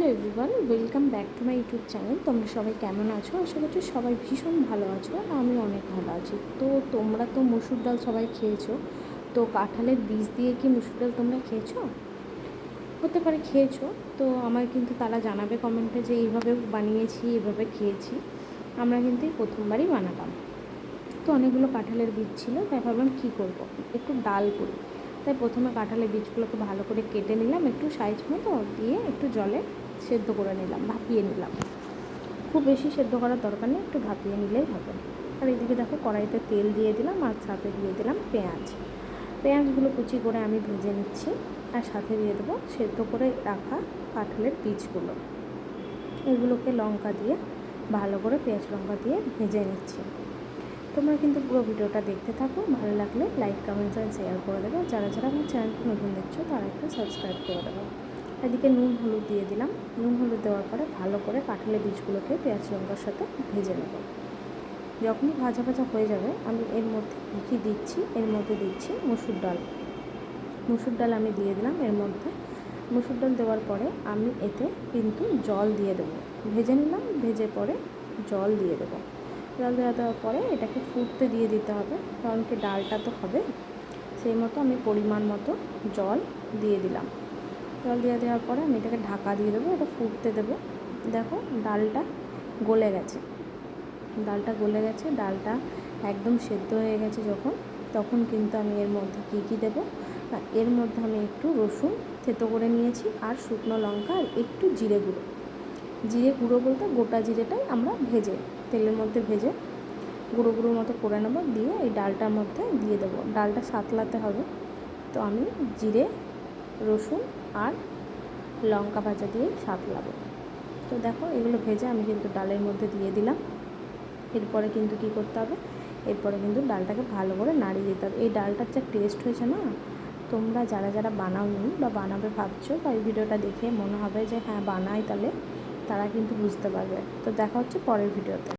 Hello everyone, welcome back to my YouTube channel. তোমরা সবাই কেমন আছো? আশা করছি সবাই ভীষণ ভালো আছো আর আমি অনেক ভালো আছি। তো তোমরা তো মুসুর ডাল সবাই খেয়েছো, তো কাঁঠালের বীজ দিয়ে কি মুসুর ডাল তোমরা খেয়েছো? হতে পারে খেয়েছো, তো আমার কিন্তু তারা জানাবে কমেন্টে যে এইভাবে বানিয়েছি, এইভাবে খেয়েছি। আমরা কিন্তু এই প্রথমবারই বানাতাম তো অনেকগুলো কাঁঠালের বীজ ছিল, তাই ভাবলাম কী করব? একটু ডাল করি। তাই প্রথমে কাঁঠালের বীজগুলোকে ভালো করে কেটে নিলাম, একটু সাইজ মতো, দিয়ে একটু জলে সেদ্ধ করে নিলাম, ভাপিয়ে নিলাম। খুব বেশি সেদ্ধ করার দরকার নেই, একটু ভাপিয়ে নিলেই হবে। আর এদিকে দেখো কড়াইতে তেল দিয়ে দিলাম আর সাথে দিয়ে দিলাম পেঁয়াজ। পেঁয়াজগুলো কুচি করে আমি ভেজে নিচ্ছি আর সাথে দিয়ে দেবো সেদ্ধ করে রাখা কাঁঠালের বীজগুলো। এগুলোকে লঙ্কা দিয়ে, ভালো করে পেঁয়াজ লঙ্কা দিয়ে ভেজে নিচ্ছি। তোমরা কিন্তু পুরো ভিডিওটা দেখতে থাকো, ভালো লাগলে লাইক, কমেন্টস আর শেয়ার করে দেবো। যারা যারা আমার চ্যানেলটি নতুন দেখছ, তারা একটু সাবস্ক্রাইব করে দেবো। এদিকে নুন হলুদ দিয়ে দিলাম। নুন হলুদ দেওয়ার পরে ভালো করে কাঁঠালের বীজগুলোকে পেঁয়াজ লঙ্কার সাথে ভেজে নেব। যখনই ভাজা ভাজা হয়ে যাবে, আমি এর মধ্যে কী দিচ্ছি? এর মধ্যে দিচ্ছি মুসুর ডাল। মুসুর ডাল আমি দিয়ে দিলাম এর মধ্যে। মুসুর ডাল দেওয়ার পরে আমি এতে কিন্তু জল দিয়ে দেবো। ভেজে নিলাম, ভেজে পরে জল দিয়ে দেবো। জল দেওয়া দেওয়ার পরে এটাকে ফুটতে দিয়ে দিতে হবে, কারণ কি ডালটা তো হবে। সেই মতো আমি পরিমাণ মতো জল দিয়ে দিলাম। জল দিয়ে দেওয়ার পরে আমি এটাকে ঢাকা দিয়ে দেবো, এটা ফুটতে দেবো। দেখো ডালটা গলে গেছে। ডালটা গলে গেছে, ডালটা একদম সেদ্ধ হয়ে গেছে যখন, তখন কিন্তু আমি এর মধ্যে কী কী দেবো? এর মধ্যে আমি একটু রসুন থেতো করে নিয়েছি আর শুকনো লঙ্কা আর একটু জিরে গুঁড়ো। জিরে গুঁড়ো বলতে গোটা জিরেটাই আমরা ভেজে, তেলের মধ্যে ভেজে গুঁড়ো গুঁড়োর মতো করে নেব, দিয়ে এই ডালটার মধ্যে দিয়ে দেবো। ডালটা সাতলাতে হবে, তো আমি জিরে রসুন আর লঙ্কা ভাজা দিয়ে সাতলাবো তো দেখো, এগুলো ভেজে আমি কিন্তু ডালের মধ্যে দিয়ে দিলাম। এরপরে কিন্তু কি করতে হবে? এরপরে কিন্তু ডালটাকে ভালো করে নাড়িয়ে দিতে হবে। এই ডালটার যা টেস্ট হয়েছে না, তোমরা যারা যারা বানাওনি বা বানাবে ভাবছ বা এই ভিডিওটা দেখে মনে হবে যে হ্যাঁ বানাই তাহলে, তারা কিন্তু বুঝতে পারবে। তো দেখা হচ্ছে পরের ভিডিওতে।